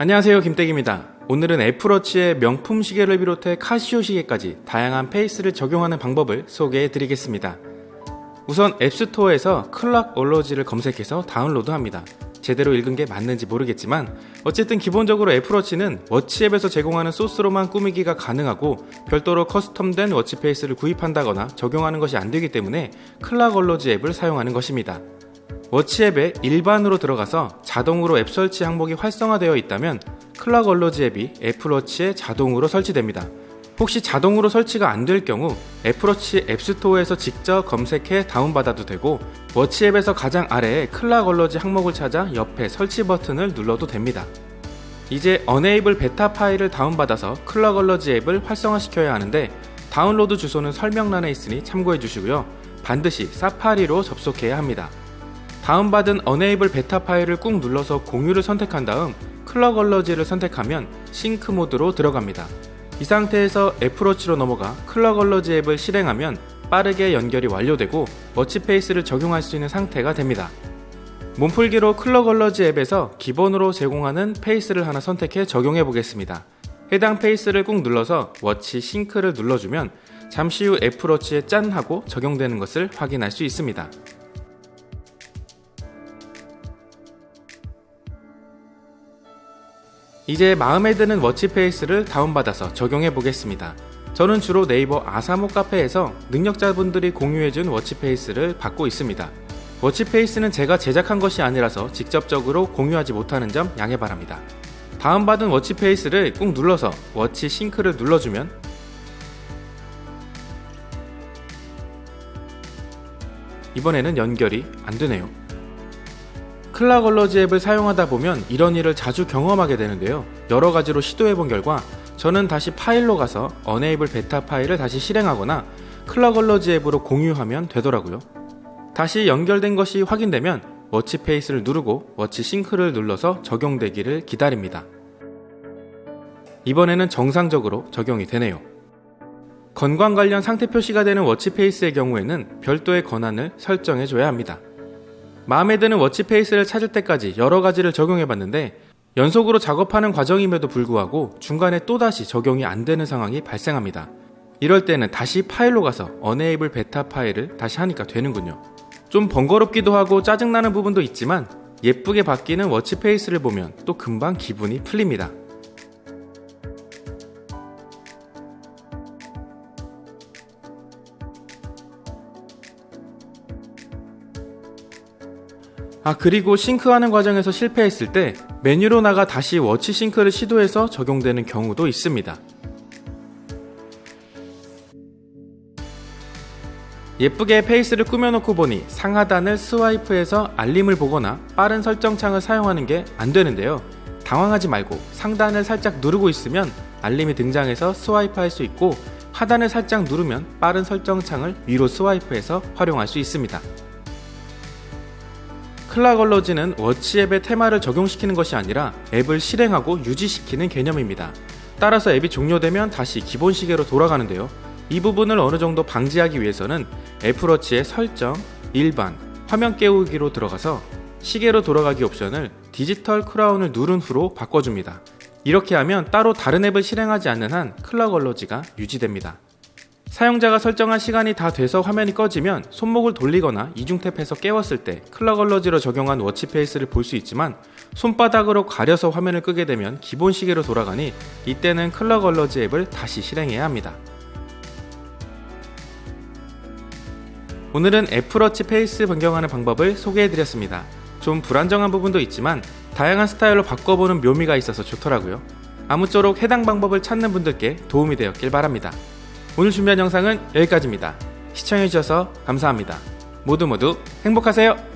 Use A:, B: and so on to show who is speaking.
A: 안녕하세요 김땡입니다. 오늘은 애플워치의 명품 시계를 비롯해 카시오 시계까지 다양한 페이스를 적용하는 방법을 소개해 드리겠습니다. 우선 앱스토어에서 클락 올러지를 검색해서 다운로드 합니다. 제대로 읽은 게 맞는지 모르겠지만 어쨌든 기본적으로 애플워치는 워치 앱에서 제공하는 소스로만 꾸미기가 가능하고 별도로 커스텀된 워치 페이스를 구입한다거나 적용하는 것이 안 되기 때문에 클락 올러지 앱을 사용하는 것입니다. 워치 앱에 일반으로 들어가서 자동으로 앱 설치 항목이 활성화되어 있다면 클락 얼러지 앱이 애플워치에 자동으로 설치됩니다. 혹시 자동으로 설치가 안 될 경우 애플워치 앱스토어에서 직접 검색해 다운받아도 되고 워치 앱에서 가장 아래에 클락 얼러지 항목을 찾아 옆에 설치 버튼을 눌러도 됩니다. 이제 어네이블 베타 파일을 다운받아서 클락 얼러지 앱을 활성화시켜야 하는데 다운로드 주소는 설명란에 있으니 참고해 주시고요. 반드시 사파리로 접속해야 합니다. 다운받은 어네이블 베타 파일을 꾹 눌러서 공유를 선택한 다음 클럭 얼러지를 선택하면 싱크 모드로 들어갑니다. 이 상태에서 애플워치로 넘어가 클럭 얼러지 앱을 실행하면 빠르게 연결이 완료되고 워치페이스를 적용할 수 있는 상태가 됩니다. 몸풀기로 클럭 얼러지 앱에서 기본으로 제공하는 페이스를 하나 선택해 적용해 보겠습니다. 해당 페이스를 꾹 눌러서 워치 싱크를 눌러주면 잠시 후 애플워치에 짠 하고 적용되는 것을 확인할 수 있습니다. 이제 마음에 드는 워치페이스를 다운받아서 적용해 보겠습니다. 저는 주로 네이버 아사모 카페에서 능력자분들이 공유해준 워치페이스를 받고 있습니다. 워치페이스는 제가 제작한 것이 아니라서 직접적으로 공유하지 못하는 점 양해 바랍니다. 다운받은 워치페이스를 꾹 눌러서 워치 싱크를 눌러주면 이번에는 연결이 안 되네요. 클락 얼러지 앱을 사용하다 보면 이런 일을 자주 경험하게 되는데요. 여러 가지로 시도해 본 결과 저는 다시 파일로 가서 어네이블 베타 파일을 다시 실행하거나 클락 얼러지 앱으로 공유하면 되더라고요. 다시 연결된 것이 확인되면 워치 페이스를 누르고 워치 싱크를 눌러서 적용되기를 기다립니다. 이번에는 정상적으로 적용이 되네요. 건강 관련 상태 표시가 되는 워치 페이스의 경우에는 별도의 권한을 설정해 줘야 합니다. 마음에 드는 워치페이스를 찾을 때까지 여러 가지를 적용해 봤는데 연속으로 작업하는 과정임에도 불구하고 중간에 또다시 적용이 안 되는 상황이 발생합니다. 이럴 때는 다시 파일로 가서 어네이블 베타 파일을 다시 하니까 되는군요. 좀 번거롭기도 하고 짜증나는 부분도 있지만 예쁘게 바뀌는 워치페이스를 보면 또 금방 기분이 풀립니다. 아, 그리고 싱크하는 과정에서 실패했을 때 메뉴로 나가 다시 워치 싱크를 시도해서 적용되는 경우도 있습니다. 예쁘게 페이스를 꾸며놓고 보니 상하단을 스와이프해서 알림을 보거나 빠른 설정창을 사용하는 게 안 되는데요. 당황하지 말고 상단을 살짝 누르고 있으면 알림이 등장해서 스와이프 할 수 있고 하단을 살짝 누르면 빠른 설정창을 위로 스와이프해서 활용할 수 있습니다. 클락얼러지는 워치 앱의 테마를 적용시키는 것이 아니라 앱을 실행하고 유지시키는 개념입니다. 따라서 앱이 종료되면 다시 기본 시계로 돌아가는데요. 이 부분을 어느 정도 방지하기 위해서는 애플워치의 설정, 일반, 화면 깨우기로 들어가서 시계로 돌아가기 옵션을 디지털 크라운을 누른 후로 바꿔줍니다. 이렇게 하면 따로 다른 앱을 실행하지 않는 한 클락얼러지가 유지됩니다. 사용자가 설정한 시간이 다 돼서 화면이 꺼지면 손목을 돌리거나 이중 탭해서 깨웠을 때 클럭 얼러지로 적용한 워치페이스를 볼 수 있지만 손바닥으로 가려서 화면을 끄게 되면 기본 시계로 돌아가니 이때는 클럭 얼러지 앱을 다시 실행해야 합니다. 오늘은 애플워치 페이스 변경하는 방법을 소개해드렸습니다. 좀 불안정한 부분도 있지만 다양한 스타일로 바꿔보는 묘미가 있어서 좋더라고요. 아무쪼록 해당 방법을 찾는 분들께 도움이 되었길 바랍니다. 오늘 준비한 영상은 여기까지입니다. 시청해주셔서 감사합니다. 모두 모두 행복하세요!